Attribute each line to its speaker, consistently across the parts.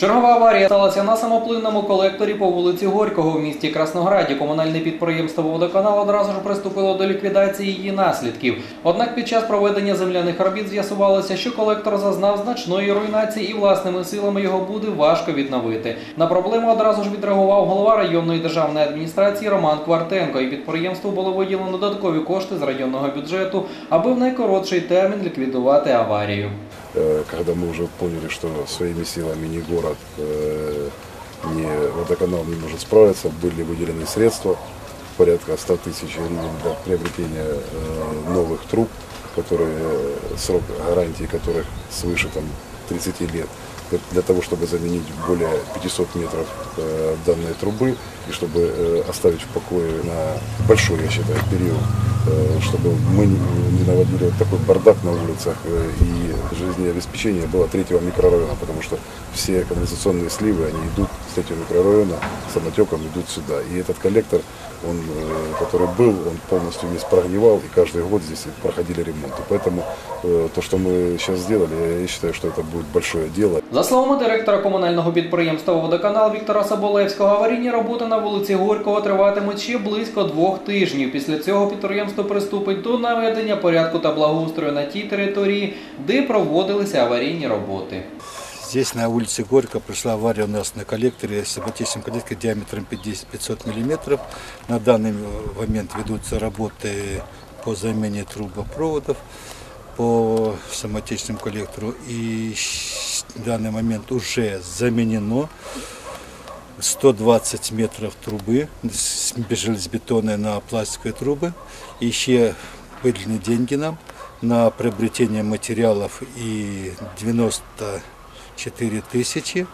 Speaker 1: Чергова аварія сталася на самоплинному колекторі по вулиці Горького в місті Краснограді. Комунальне підприємство «Водоканал» одразу ж приступило до ліквідації її наслідків. Однак під час проведення земляних робіт з'ясувалося, що колектор зазнав значної руйнації і власними силами його буде важко відновити. На проблему одразу ж відреагував голова районної державної адміністрації Роман Квартенко. І підприємству було виділено додаткові кошти з районного бюджету, аби в найкоротший термін ліквідувати аварію.
Speaker 2: Э, когда мы уже поняли, что своими силами ни город, э, ни водоканал не может справиться, были выделены средства, порядка 100 тысяч для приобретения э, новых труб, которые, срок гарантии которых свыше там, 30 лет, для- того, чтобы заменить более 500 метров э, данной трубы и чтобы э, оставить в покое на большой, я считаю, период, э, чтобы мы не наводили вот такой бардак на улицах и жизнеобеспечение было третьего микрорайона, потому что все канализационные сливы, они идут с третьего микрорайона, самотеком идут сюда. И этот коллектор, он, э, который был, он полностью весь прогнивал, и каждый год здесь проходили ремонты. Поэтому э, то, что мы сейчас сделали, я считаю, что это будет большое дело.
Speaker 1: За словами директора комунального підприємства «Водоканал» Віктора Соболевського, аварійні роботи на вулиці Горького триватимуть ще близько двох тижнів. Після цього підприємство приступить до наведення порядку та благоустрою на тій території, де проводилися аварійні роботи.
Speaker 3: Здесь на улице Горько пришла авария у нас на коллекторе, симпатичном коллекторе диаметром 50 500 мм. На данный момент ведутся работы по замене трубопроводов по самотечному коллектору. И в данный момент уже заменено 120 метров трубы с железобетонной на пластиковые трубы. Еще выделены деньги нам на приобретение материалов и 94 тысячи.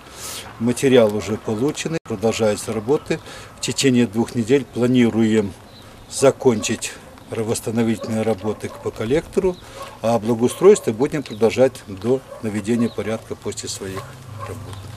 Speaker 3: Материал уже получены, продолжаются работы. В течение двух недель планируем закончить восстановительные работы по коллектору, а благоустройство будем продолжать до наведения порядка после своих работ.